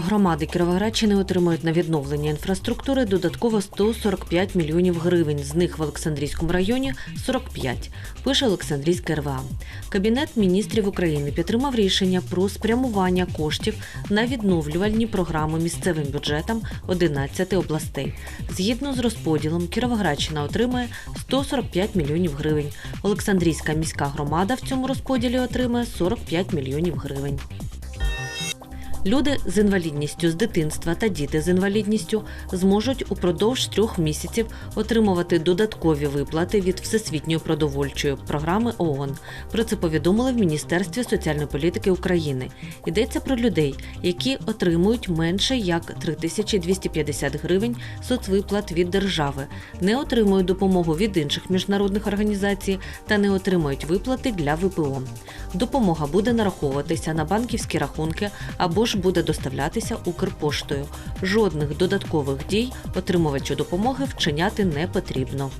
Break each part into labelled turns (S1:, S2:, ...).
S1: Громади Кіровоградщини отримують на відновлення інфраструктури додатково 145 мільйонів гривень. З них в Олександрійському районі 45, пише Олександрійська РВА. Кабінет міністрів України підтримав рішення про спрямування коштів на відновлювальні програми місцевим бюджетам 11 областей. Згідно з розподілом, Кіровоградщина отримає 145 мільйонів гривень. Олександрійська міська громада в цьому розподілі отримає 45 мільйонів гривень. Люди з інвалідністю з дитинства та діти з інвалідністю зможуть упродовж трьох місяців отримувати додаткові виплати від Всесвітньої продовольчої програми ООН. Про це повідомили в Міністерстві соціальної політики України. Йдеться про людей, які отримують менше як 3250 гривень соцвиплат від держави, не отримують допомогу від інших міжнародних організацій та не отримують виплати для ВПО. Допомога буде нараховуватися на банківські рахунки або ж буде доставлятися Укрпоштою. Жодних додаткових дій отримувачу допомоги вчиняти не потрібно.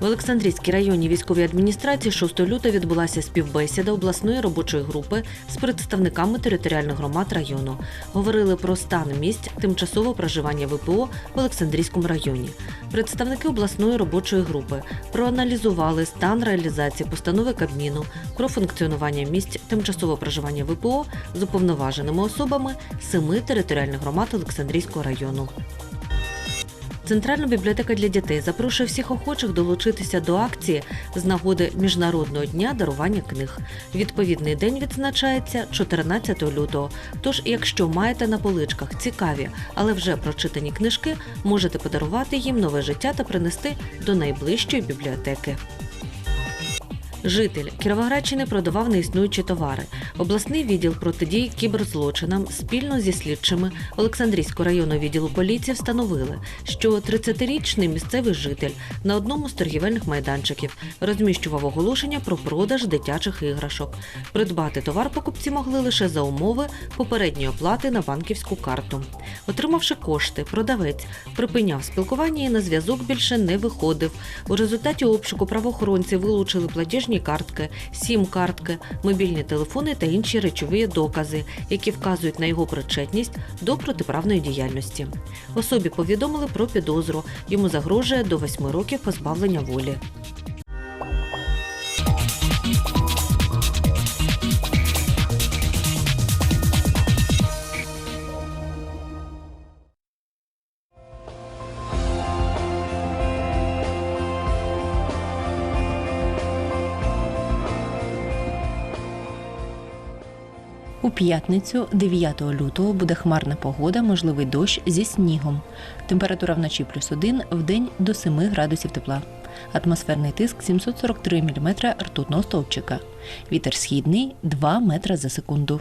S1: В Олександрійській районній військовій адміністрації 6 лютого відбулася співбесіда обласної робочої групи з представниками територіальних громад району. Говорили про стан місць тимчасового проживання ВПО в Олександрійському районі. Представники обласної робочої групи проаналізували стан реалізації постанови Кабміну про функціонування місць тимчасового проживання ВПО з уповноваженими особами семи територіальних громад Олександрійського району. Центральна бібліотека для дітей запрошує всіх охочих долучитися до акції з нагоди Міжнародного дня дарування книг. Відповідний день відзначається 14 лютого. Тож, якщо маєте на поличках цікаві, але вже прочитані книжки, можете подарувати їм нове життя та принести до найближчої бібліотеки. Житель Кіровоградщини продавав неіснуючі товари. Обласний відділ протидії кіберзлочинам спільно зі слідчими Олександрійського районного відділу поліції встановили, що 30-річний місцевий житель на одному з торгівельних майданчиків розміщував оголошення про продаж дитячих іграшок. Придбати товар покупці могли лише за умови попередньої оплати на банківську карту. Отримавши кошти, продавець припиняв спілкування і на зв'язок більше не виходив. У результаті обшуку правоохоронці вилучили платіжні картки, сім-картки, мобільні телефони та інші речові докази, які вказують на його причетність до протиправної діяльності. Особі повідомили про підозру. Йому загрожує до восьми років позбавлення волі.
S2: У п'ятницю, 9 лютого, буде хмарна погода, можливий дощ зі снігом. Температура вночі плюс 1, в день до 7 градусів тепла. Атмосферний тиск 743 мм ртутного стовпчика. Вітер східний 2 метри за секунду.